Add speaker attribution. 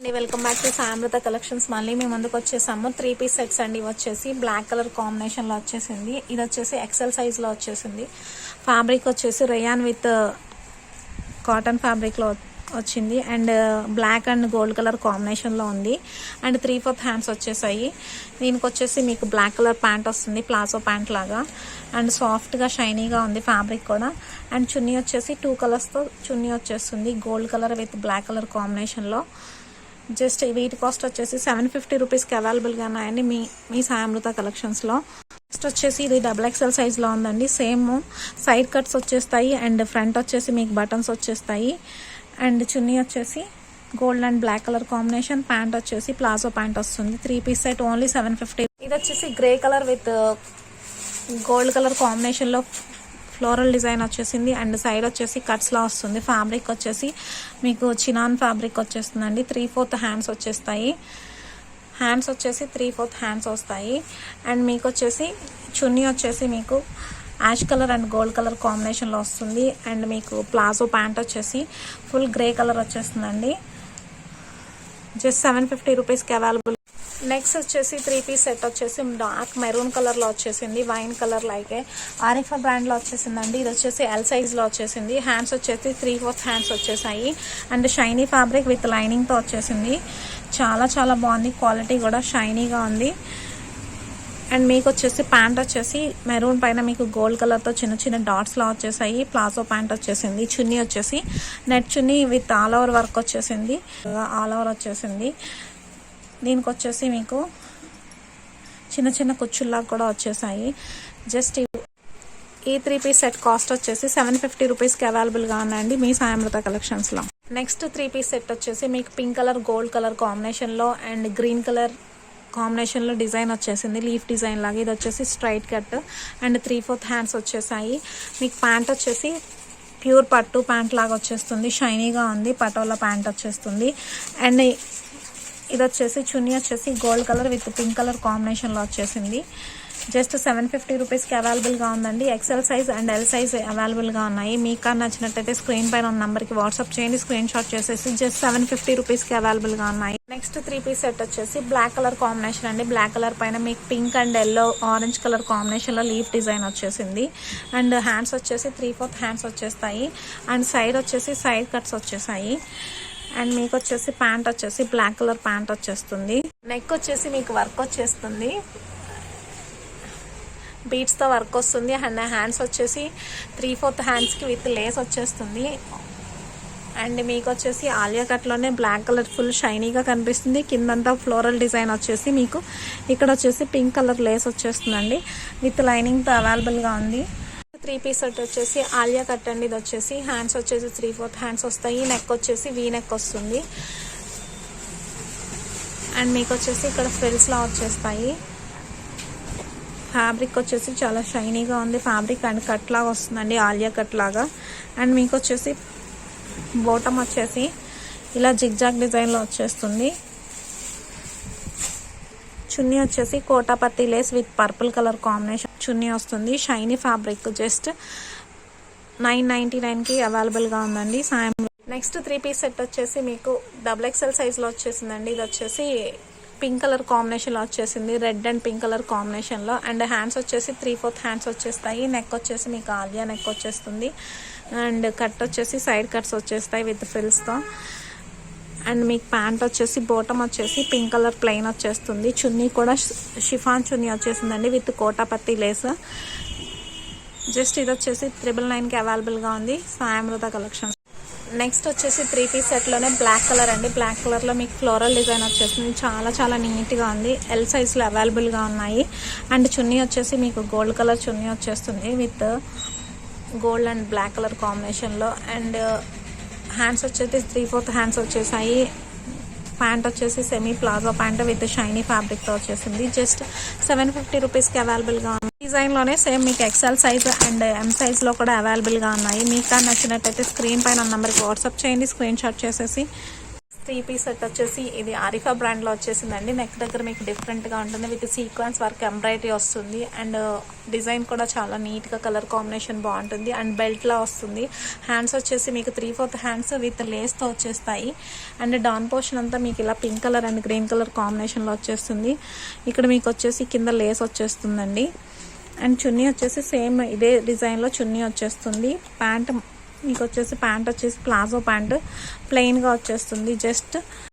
Speaker 1: అండి welcome back to Samrutha collections. మళ్ళీ మేము ముందుకు వచ్చేసాము. త్రీ పీస్ సెట్స్ అండి ఇవి వచ్చేసి బ్లాక్ కలర్ కాంబినేషన్లో వచ్చేసింది. ఇది వచ్చేసి ఎక్సెల్ సైజ్లో వచ్చేసింది. ఫ్యాబ్రిక్ వచ్చేసి రేయాన్ విత్ కాటన్ ఫ్యాబ్రిక్లో వచ్చింది. And black and gold colour కాంబినేషన్లో ఉంది. అండ్ త్రీ ఫోర్త్ హ్యాండ్స్ వచ్చేసాయి. దీనికి వచ్చేసి మీకు బ్లాక్ కలర్ ప్యాంట్ వస్తుంది. ప్లాజో ప్యాంట్ లాగా. అండ్ సాఫ్ట్గా షైనీగా ఉంది ఫ్యాబ్రిక్ కూడా. అండ్ చున్నీ వచ్చేసి టూ కలర్స్తో చున్నీ వచ్చేస్తుంది. Gold colour with black colour కాంబినేషన్లో జస్ట్ వీటి కాస్ట్ వచ్చేసి సెవెన్ ఫిఫ్టీ రూపీస్కి అవైలబుల్గా ఉన్నాయండి. మీ మీ సాయమృత కలెక్షన్స్లో నెక్స్ట్ వచ్చేసి ఇది డబుల్ ఎక్స్ఎల్ సైజ్లో ఉందండి. సేమ్ సైడ్ కట్స్ వచ్చేస్తాయి అండ్ ఫ్రంట్ వచ్చేసి మీకు బటన్స్ వచ్చేస్తాయి. అండ్ చున్నీ వచ్చేసి gold and black colour combination. Pant వచ్చేసి ప్లాజో ప్యాంట్ వస్తుంది. Three piece set only seven fifty. ఇది వచ్చేసి grey colour with gold colour కాంబినేషన్లో ఫ్లోరల్ డిజైన్ వచ్చేసింది అండ్ సైడ్ వచ్చేసి కట్స్ లా వస్తుంది. ఫ్యాబ్రిక్ వచ్చేసి మీకు చినాన్ ఫ్యాబ్రిక్ వచ్చేస్తుందండి. త్రీ ఫోర్త్ హ్యాండ్స్ వచ్చేస్తాయి. హ్యాండ్స్ వచ్చేసి త్రీ ఫోర్త్ హ్యాండ్స్ వస్తాయి. అండ్ మీకు వచ్చేసి చున్నీ వచ్చేసి మీకు ash colour and gold colour కాంబినేషన్లో వస్తుంది. అండ్ మీకు ప్లాజో ప్యాంట్ వచ్చేసి ఫుల్ గ్రే కలర్ వచ్చేస్తుందండి. జస్ట్ సెవెన్ ఫిఫ్టీ రూపీస్కి అవైలబుల్ నెక్స్ట్ వచ్చేసి త్రీ పీస్ సెట్ వచ్చేసి డార్క్ మెరూన్ కలర్లో వచ్చేసింది వైన్ కలర్ లైకే. ఆరిఫా బ్రాండ్లో వచ్చేసిందండి. ఇది వచ్చేసి ఎల్ సైజ్లో వచ్చేసింది. హ్యాండ్స్ వచ్చేసి త్రీ ఫోర్త్ హ్యాండ్స్ వచ్చేసాయి. అండ్ షైనీ ఫ్యాబ్రిక్ విత్ లైనింగ్తో వచ్చేసింది. చాలా చాలా బాగుంది. క్వాలిటీ కూడా షైనీగా ఉంది. అండ్ మీకు వచ్చేసి ప్యాంట్ వచ్చేసి మెరూన్ పైన మీకు గోల్డ్ కలర్తో చిన్న చిన్న డాట్స్లో వచ్చేసాయి. ప్లాజో ప్యాంట్ వచ్చేసింది. చున్నీ వచ్చేసి. నెట్ చున్నీ విత్ ఆల్ ఓవర్ వర్క్ వచ్చేసింది. ఆల్ ఓవర్ వచ్చేసింది. దీనికి వచ్చేసి మీకు చిన్న చిన్న కుచ్చుల్లాగా కూడా వచ్చేసాయి. జస్ట్ ఈ త్రీ పీస్ సెట్ కాస్ట్ వచ్చేసి సెవెన్ ఫిఫ్టీ రూపీస్కి అవైలబుల్గా ఉందండి మీ సాయమృత కలెక్షన్స్లో. నెక్స్ట్ త్రీ పీస్ సెట్ వచ్చేసి మీకు పింక్ కలర్ గోల్డ్ కలర్ కాంబినేషన్లో అండ్ గ్రీన్ కలర్ కాంబినేషన్లో డిజైన్ వచ్చేసింది. లీఫ్ డిజైన్ లాగా ఇది వచ్చేసి straight cut and three fourth hands వచ్చేసాయి. మీకు ప్యాంట్ వచ్చేసి ప్యూర్ పట్టు ప్యాంట్ లాగా వచ్చేస్తుంది. షైనీగా ఉంది పటోలా ప్యాంట్ వచ్చేస్తుంది. అండ్ ఇది వచ్చేసి చున్నీ వచ్చేసి gold colour with pink colour కాంబినేషన్లో వచ్చేసింది. జస్ట్ సెవెన్ ఫిఫ్టీ రూపీస్కి అవైలబుల్గా ఉందండి. XL size and L size అవైలబుల్గా ఉన్నాయి. మీకు నచ్చినట్టయితే స్క్రీన్ పైన ఉన్న నెంబర్కి వాట్సాప్ చేయండి. స్క్రీన్ షాట్ చేసేసి జస్ట్ సెవెన్ ఫిఫ్టీ రూపీస్కి అవైలబుల్గా ఉన్నాయి. నెక్స్ట్ త్రీ పీస్ సెట్ వచ్చేసి బ్లాక్ కలర్ కాంబినేషన్ అండి. బ్లాక్ కలర్ పైన మీకు pink and yellow orange colour కాంబినేషన్లో లీఫ్ డిజైన్ వచ్చేసింది. అండ్ హ్యాండ్స్ వచ్చేసి త్రీ ఫోర్త్ హ్యాండ్స్ వచ్చేస్తాయి. అండ్ సైడ్ వచ్చేసి సైడ్ కట్స్ వచ్చేసాయి. అండ్ మీకు వచ్చేసి ప్యాంట్ వచ్చేసి బ్లాక్ కలర్ ప్యాంట్ వచ్చేస్తుంది. నెక్ వచ్చేసి మీకు వర్క్ వచ్చేస్తుంది. బీట్స్తో వర్క్ వస్తుంది. అండ్ హ్యాండ్స్ వచ్చేసి త్రీ ఫోర్త్ హ్యాండ్స్కి విత్ లేస్ వచ్చేస్తుంది. అండ్ మీకు వచ్చేసి ఆలియా కట్లోనే బ్లాక్ కలర్ ఫుల్ షైనీగా కనిపిస్తుంది. కిందంతా ఫ్లోరల్ డిజైన్ వచ్చేసి మీకు. ఇక్కడ వచ్చేసి పింక్ కలర్ లేస్ వచ్చేస్తుందండి. విత్ లైనింగ్తో అవైలబుల్గా ఉంది. త్రీ పీస్ సెట్ వచ్చేసి ఆలియా కట్ అండి ఇది వచ్చేసి హ్యాండ్స్ వచ్చేసి త్రీ ఫోర్త్ హ్యాండ్స్ వస్తాయి. నెక్ వచ్చేసి వీ నెక్ వస్తుంది. అండ్ మీకు వచ్చేసి ఇక్కడ ఫ్రిల్స్లా వచ్చేస్తాయి. ఫ్యాబ్రిక్ వచ్చేసి చాలా షైనీగా ఉంది. ఫ్యాబ్రిక్ అండ్ కట్ లాగా వస్తుందండి ఆలియా కట్ లాగా. అండ్ మీకు వచ్చేసి బోటం వచ్చేసి ఇలా జిగ్జాగ్ డిజైన్లో వచ్చేస్తుంది. చున్నీ వచ్చేసి కోటాపత్తి lace with purple colour combination చున్నీ వస్తుంది. Shiny fabric just nine ninety నైన్కి అవైలబుల్గా ఉందండి. సాయం నెక్స్ట్ త్రీ పీస్ సెట్ వచ్చేసి మీకు డబుల్ ఎక్స్ఎల్ సైజ్లో వచ్చేసిందండి. ఇది వచ్చేసి పింక్ కలర్ కాంబినేషన్లో వచ్చేసింది. రెడ్ అండ్ పింక్ కలర్ కాంబినేషన్లో అండ్ హ్యాండ్స్ వచ్చేసి త్రీ ఫోర్త్ హ్యాండ్స్ వచ్చేస్తాయి. నెక్ వచ్చేసి మీకు ఆలియా నెక్ వచ్చేస్తుంది. అండ్ కట్ వచ్చేసి సైడ్ కట్స్ వచ్చేస్తాయి విత్ ఫ్రిల్స్తో అండ్ మీకు ప్యాంట్ వచ్చేసి బోటం వచ్చేసి పింక్ కలర్ ప్లెయిన్ వచ్చేస్తుంది. చున్నీ కూడా షిఫాన్ చున్నీ వచ్చేసిందండి విత్ కోటాపత్తి లేస్ జస్ట్ ఇది వచ్చేసి త్రిబుల్ నైన్కి అవైలబుల్గా ఉంది. సాయమృత కలెక్షన్ నెక్స్ట్ వచ్చేసి త్రీ పీస్ సెట్లోనే బ్లాక్ కలర్ అండి. బ్లాక్ కలర్లో మీకు ఫ్లోరల్ డిజైన్ వచ్చేసింది. చాలా చాలా నీట్గా ఉంది. ఎల్ సైజ్లో అవైలబుల్గా ఉన్నాయి. అండ్ చున్నీ వచ్చేసి మీకు గోల్డ్ కలర్ చున్నీ వచ్చేస్తుంది. With gold and black colour కాంబినేషన్లో అండ్ హ్యాండ్స్ వచ్చేసి త్రీ ఫోర్త్ హ్యాండ్స్ వచ్చేసాయి. ప్యాంట్ వచ్చేసి semi palazzo pant with shiny ఫ్యాబ్రిక్తో వచ్చేసింది. జస్ట్ సెవెన్ ఫిఫ్టీ రూపీస్కి అవైలబుల్గా ఉంది. డిజైన్లోనే సేమ్ మీకు ఎక్సెల్ సైజ్ అండ్ ఎం సైజ్లో కూడా అవైలబుల్గా ఉన్నాయి. మీకు కానీ నచ్చినట్టయితే స్క్రీన్ పైన నెంబర్కి వాట్సాప్ చేయండి. స్క్రీన్ షాట్ చేసేసి త్రీ పీస్ సెట్ వచ్చేసి ఇది ఆరిఫా బ్రాండ్లో వచ్చేసిందండి. నెక్ దగ్గర మీకు డిఫరెంట్గా ఉంటుంది. విత్ సీక్వెన్స్ వర్క్ ఎంబ్రాయిడరీ వస్తుంది. అండ్ డిజైన్ uh, కూడా చాలా నీట్గా కలర్ కాంబినేషన్ బాగుంటుంది. అండ్ బెల్ట్ లా వస్తుంది. హ్యాండ్స్ వచ్చేసి మీకు త్రీ ఫోర్త్ హ్యాండ్స్ విత్ లేస్తో వచ్చేస్తాయి. అండ్ డాన్ పోర్షన్ అంతా మీకు ఇలా pink colour and green colour కాంబినేషన్లో వచ్చేస్తుంది. ఇక్కడ మీకు వచ్చేసి కింద లేస్ వచ్చేస్తుందండి. అండ్ చున్నీ వచ్చేసి సేమ్ ఇదే డిజైన్లో చున్నీ వచ్చేస్తుంది. ప్యాంట్ మీకు వచ్చేసి ప్యాంట్ వచ్చేసి ప్లాజో ప్యాంట్. ప్లెయిన్గా వచ్చేస్తుంది. జస్ట్